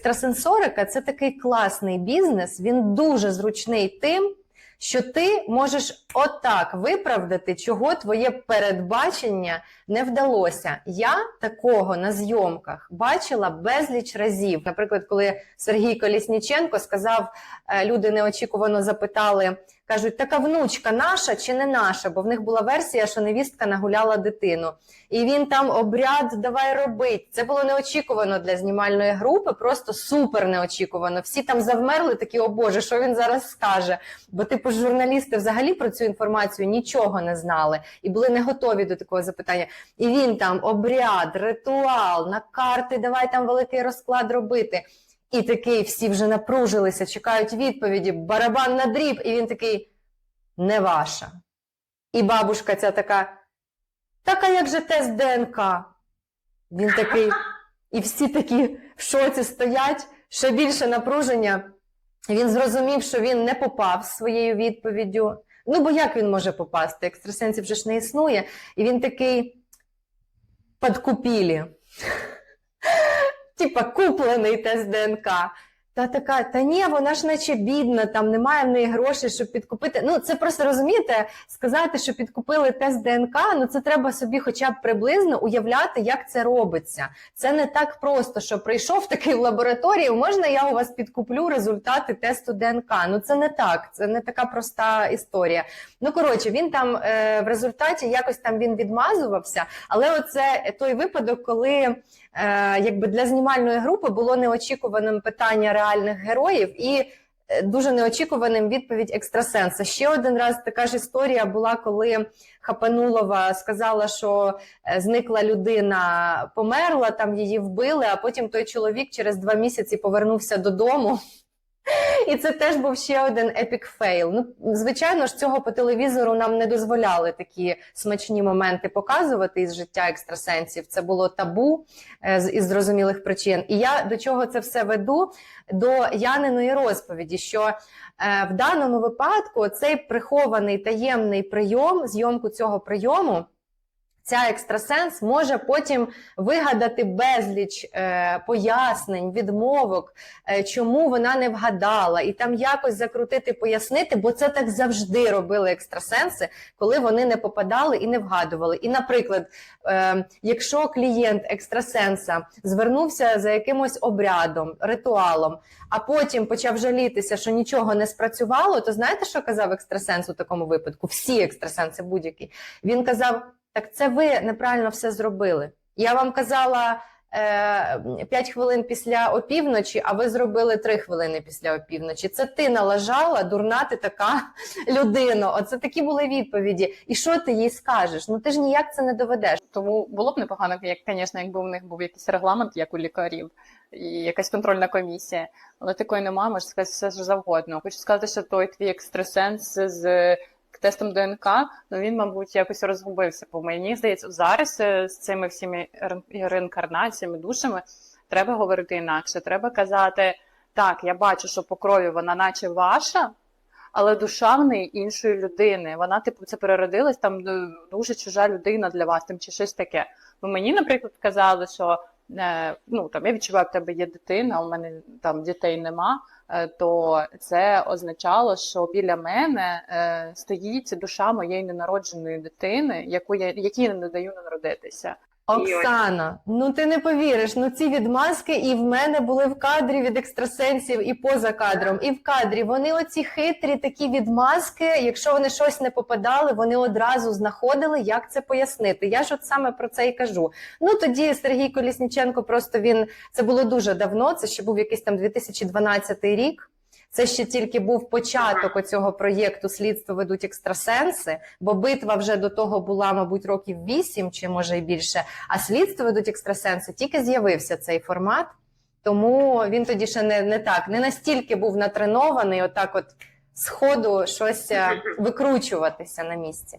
екстрасенсорика це такий класний бізнес, він дуже зручний тим, що ти можеш отак виправдати, чого твоє передбачення не вдалося. Я такого на зйомках бачила безліч разів. Наприклад, коли Сергій Колісніченко сказав, е, люди неочікувано запитали, кажуть, така внучка наша чи не наша? Бо в них була версія, що невістка нагуляла дитину. І він там обряд давай робить. Це було неочікувано для знімальної групи, просто супер неочікувано. Всі там завмерли, такі, о Боже, що він зараз скаже? Бо, типу, журналісти взагалі про цю інформацію нічого не знали і були не готові до такого запитання. І він там обряд, ритуал, на карти, давай там великий розклад робити. І такий всі вже напружилися, чекають відповіді, барабан на дріб, і він такий не ваша. І бабушка ця така, так а як же тест ДНК? Він такий, і всі такі в шоці стоять, ще більше напруження. Він зрозумів, що він не попав своєю відповіддю. Ну, бо як він може попасти? Екстрасенсів вже ж не існує. І він такий подкупілі. Типа куплений тест ДНК. Та така, та ні, вона ж наче бідна, там немає в неї грошей, щоб підкупити. Ну, це просто розумієте, сказати, що підкупили тест ДНК, ну це треба собі хоча б приблизно уявляти, як це робиться. Це не так просто, що прийшов такий в лабораторію, можна я у вас підкуплю результати тесту ДНК. Ну це не так, це не така проста історія. Ну коротше, він там е, в результаті якось там він відмазувався, але оце той випадок, коли якби для знімальної групи було неочікуваним питання реальних героїв і е, дуже неочікуваним відповідь екстрасенса. Ще один раз така ж історія була, коли Хапанулова сказала, що е, зникла людина, померла, там її вбили, а потім той чоловік через два місяці повернувся додому. І це теж був ще один епік фейл. Ну, звичайно ж, цього по телевізору нам не дозволяли такі смачні моменти показувати із життя екстрасенсів. Це було табу е, із зрозумілих причин. І я до чого це все веду? До Яниної розповіді, що е, в даному випадку цей прихований таємний прийом, зйомку цього прийому. Ця екстрасенс може потім вигадати безліч е, пояснень, відмовок, е, чому вона не вгадала, і там якось закрутити, пояснити, бо це так завжди робили екстрасенси, коли вони не попадали і не вгадували. І, наприклад, е, якщо клієнт екстрасенса звернувся за якимось обрядом, ритуалом, а потім почав жалітися, що нічого не спрацювало, то знаєте, що казав екстрасенс у такому випадку? Всі екстрасенси будь-які. Він казав. Так це ви неправильно все зробили. Я вам казала е, 5 хвилин після опівночі, а ви зробили 3 хвилини після опівночі. Це ти налажала, дурна ти така людина. Оце такі були відповіді. І що ти їй скажеш? Ну ти ж ніяк це не доведеш. Тому було б непогано, як, звісно, якби у них був якийсь регламент, як у лікарів, і якась контрольна комісія. Але такої немає, можна сказати все завгодно. Хочу сказати, що той твій екстрасенс з тестом ДНК, ну він, мабуть, якось розгубився. Бо мені здається, зараз е, з цими всіми реінкарнаціями, душами треба говорити інакше. Треба казати, так, я бачу, що по крові вона наче ваша, але душа в неї іншої людини. Вона, типу, це переродилась, там ну, дуже чужа людина для вас, там чи щось таке. Бо мені, наприклад, казали, що е, ну, там, я відчуваю, в тебе є дитина, у мене там дітей нема, е, то це означало, що біля мене е, стоїть душа моєї ненародженої дитини, яку я, якій я не даю народитися. Оксана, ну ти не повіриш, ну ці відмазки і в мене були в кадрі від екстрасенсів, і поза кадром, і в кадрі. Вони оці хитрі такі відмазки. Якщо вони щось не попадали, вони одразу знаходили, як це пояснити. Я ж от саме про це і кажу. Ну тоді Сергій Колісніченко просто він це було дуже давно. Це ще був якийсь там 2012 рік. Це ще тільки був початок оцього проєкту Слідство ведуть екстрасенси, бо битва вже до того була, мабуть, років вісім чи може й більше. А слідство ведуть екстрасенси тільки з'явився цей формат, тому він тоді ще не, не так, не настільки був натренований, отак, от з ходу щось е, викручуватися на місці.